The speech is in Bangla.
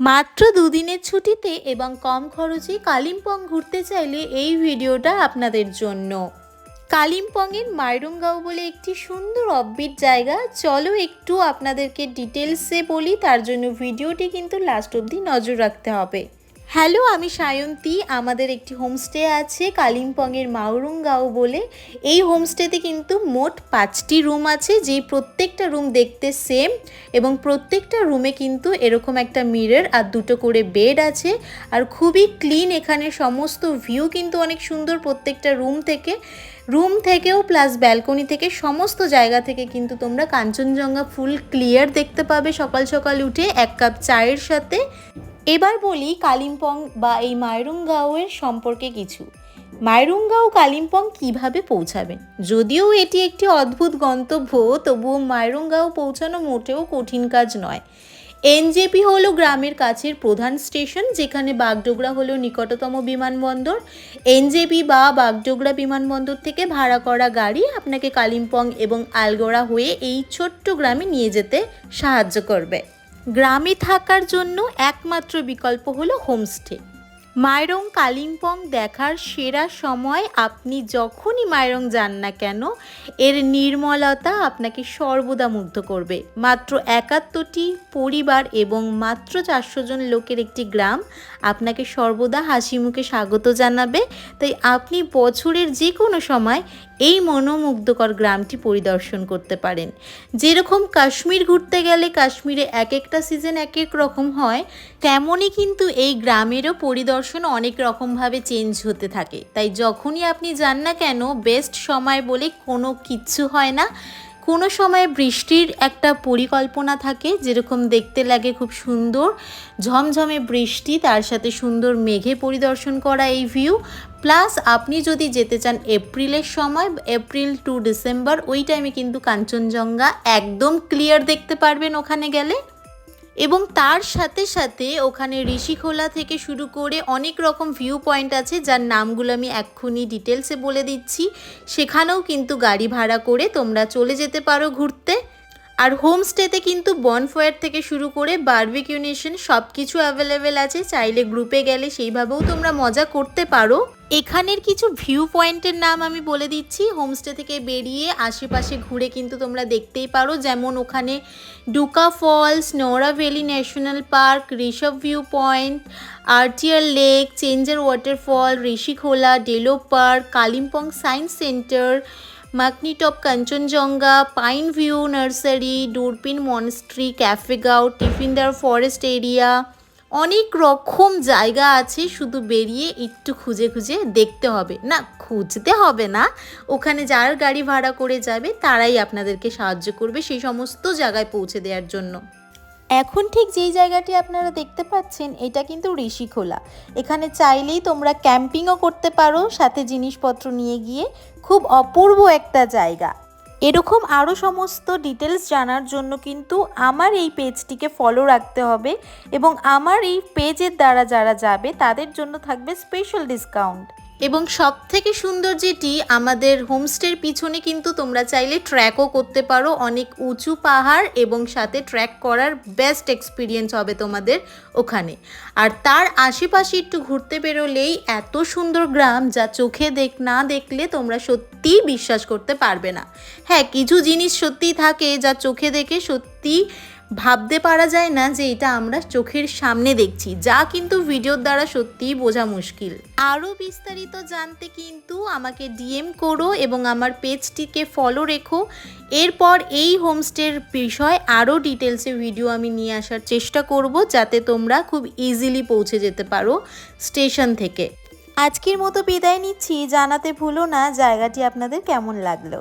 মাত্র দুদিনের ছুটিতে এবং কম খরচে কালিম্পং ঘুরতে চাইলে এই ভিডিওটা আপনাদের জন্য। কালিম্পংয়ের মাইরুঙ্গাও বলে একটি সুন্দর অববিট জায়গা। চলো একটু আপনাদেরকে ডিটেলসে বলি, তার জন্য ভিডিওটি কিন্তু লাস্ট অবধি নজর রাখতে হবে। হ্যালো, আমি সায়ন্তী। আমাদের একটি হোমস্টে আছে কালিম্পংয়ের মাউরুঙ্গাও বলে। এই হোমস্টেতে কিন্তু মোট পাঁচটি রুম আছে, যেই প্রত্যেকটা রুম দেখতে সেম এবং প্রত্যেকটা রুমে কিন্তু এরকম একটা মিরর আর দুটো করে বেড আছে। আর খুবই ক্লিন এখানে, সমস্ত ভিউ কিন্তু অনেক সুন্দর প্রত্যেকটা রুম থেকে। রুম থেকেও প্লাস ব্যালকনি থেকে, সমস্ত জায়গা থেকে কিন্তু তোমরা কাঞ্চনজঙ্ঘা ফুল ক্লিয়ার দেখতে পাবে সকাল সকাল উঠে এক কাপ চায়ের সাথে। এবার বলি কালিম্পং বা এই মায়রুঙ্গাওয়ের সম্পর্কে কিছু। মায়রুঙ্গাও কালিম্পং কীভাবে পৌঁছাবেন? যদিও এটি একটি অদ্ভুত গন্তব্য, তবুও মায়রুঙ্গাও পৌঁছানো মোটেও কঠিন কাজ নয়। এনজেপি হলো গ্রামের কাছের প্রধান স্টেশন, যেখানে বাগডোগরা হলো নিকটতম বিমানবন্দর। এনজেপি বা বাগডোগরা বিমানবন্দর থেকে ভাড়া করা গাড়ি আপনাকে কালিম্পং এবং আলগোড়া হয়ে এই ছোট্ট গ্রামে নিয়ে যেতে সাহায্য করবে। গ্রামে থাকার জন্য একমাত্র বিকল্প হলো হোমস্টে। মায়রং কালিম্পং দেখার সেরা সময় আপনি যখনই মায়রং যান না কেন, এর নির্মলতা আপনাকে সর্বদা মুগ্ধ করবে। মাত্র একাত্তরটি পরিবার এবং মাত্র চারশো জন লোকের একটি গ্রাম আপনাকে সর্বদা হাসি মুখে স্বাগত জানাবে। তাই আপনি বছরের যে কোনো সময় এই মনোমুগ্ধকর গ্রামটি পরিদর্শন করতে পারেন। যেরকম কাশ্মীর ঘুরতে গেলে কাশ্মীরে এক একটা সিজন এক এক রকম হয়, তেমনই কিন্তু এই গ্রামেরও পরিদর্শন অনেক রকমভাবে চেঞ্জ হতে থাকে। তাই যখনই আপনি যান না কেন বেস্ট সময় বলে কোনো কিচ্ছু হয় না। কোনো সময় বৃষ্টির একটা পরিকল্পনা থাকে, যেরকম দেখতে লাগে খুব সুন্দর, ঝমঝমে বৃষ্টি, তার সাথে সুন্দর মেঘে পরিদর্শন করা এই ভিউ প্লাস আপনি যদি যেতে চান এপ্রিলের সময়, এপ্রিল টু ডিসেম্বর ওই টাইমে কিন্তু কাঞ্চনজঙ্ঘা একদম ক্লিয়ার দেখতে পারবেন ওখানে গেলে। এবং তার সাথে সাথে ওখানে ঋষিখোলা থেকে শুরু করে অনেক রকম ভিউ পয়েন্ট আছে, যার নামগুলো আমি এক্ষুনি ডিটেলসে বলে দিচ্ছি। সেখানেও কিন্তু গাড়ি ভাড়া করে তোমরা চলে যেতে পারো ঘুরতে। আর হোমস্টেতে কিন্তু বনফয়ার থেকে শুরু করে বার্বিকিউ নেশন সব কিছু অ্যাভেলেবেল আছে। চাইলে গ্রুপে গেলে সেইভাবেও তোমরা মজা করতে পারো। এখানের কিছু ভিউ পয়েন্টের নাম আমি বলে দিচ্ছি। হোমস্টে থেকে বেরিয়ে আশেপাশে ঘুরে কিন্তু তোমরা দেখতেই পারো। যেমন ওখানে Duka falls Neora valley national park Rishyap view point Aritar lake, Changey waterfall, Rishikhola, Deolo park, Kalimpong science centre মাকনিটপ Kanchenjunga pine view nursery Durpin monastery ক্যাফেগাও Tiffindara forest area অনেক রকম জায়গা আছে, শুধু বেরিয়ে একটু খুঁজে খুঁজে দেখতে হবে। না, খুঁজতে হবে না। ওখানে যার গাড়ি ভাড়া করে যাবে, তারাই আপনাদেরকে সাহায্য করবে সেই সমস্ত জায়গায় পৌঁছে দেওয়ার জন্য। এখন ঠিক যেই জায়গাটি আপনারা দেখতে পাচ্ছেন, এটা কিন্তু ঋষিখোলা এখানে চাইলেই তোমরা ক্যাম্পিংও করতে পারো, সাথে জিনিসপত্র নিয়ে গিয়ে খুব অপূর্ব একটা জায়গা। এরকম আরও সমস্ত ডিটেলস জানার জন্য কিন্তু আমার এই পেজটিকে ফলো রাখতে হবে এবং আমার এই পেজের দ্বারা যারা যাবে, তাদের জন্য থাকবে স্পেশাল ডিসকাউন্ট এবং সব থেকে সুন্দর যেটি, আমাদের হোমস্টের পিছনে কিন্তু তোমরা চাইলে ট্র্যাকও করতে পারো। অনেক উঁচু পাহাড় এবং সাথে ট্র্যাক করার বেস্ট এক্সপিরিয়েন্স হবে তোমাদের ওখানে। আর তার আশেপাশে একটু ঘুরতে বেরোলেই এত সুন্দর গ্রাম যা চোখে দেখ, না দেখলে তোমরা সত্যিই বিশ্বাস করতে পারবে না। হ্যাঁ কিছু জিনিস সত্যিই থাকে যা চোখে দেখে সত্যি ভাবতে পারা যায় না যে এটা আমরা চোখের সামনে দেখছি, যা কিন্তু ভিডিওর দ্বারা সত্যিই বোঝা মুশকিল। আরও বিস্তারিত জানতে কিন্তু আমাকে ডিএম করো এবং আমার পেজটিকে ফলো রেখো। এরপর এই হোমস্টের বিষয় আরও ডিটেলসে ভিডিও আমি নিয়ে আসার চেষ্টা করব, যাতে তোমরা খুব ইজিলি পৌঁছে যেতে পারো স্টেশন থেকে। আজকের মতো বিদায় নিচ্ছি, জানাতে ভুলো না, জায়গাটি আপনাদের কেমন লাগল?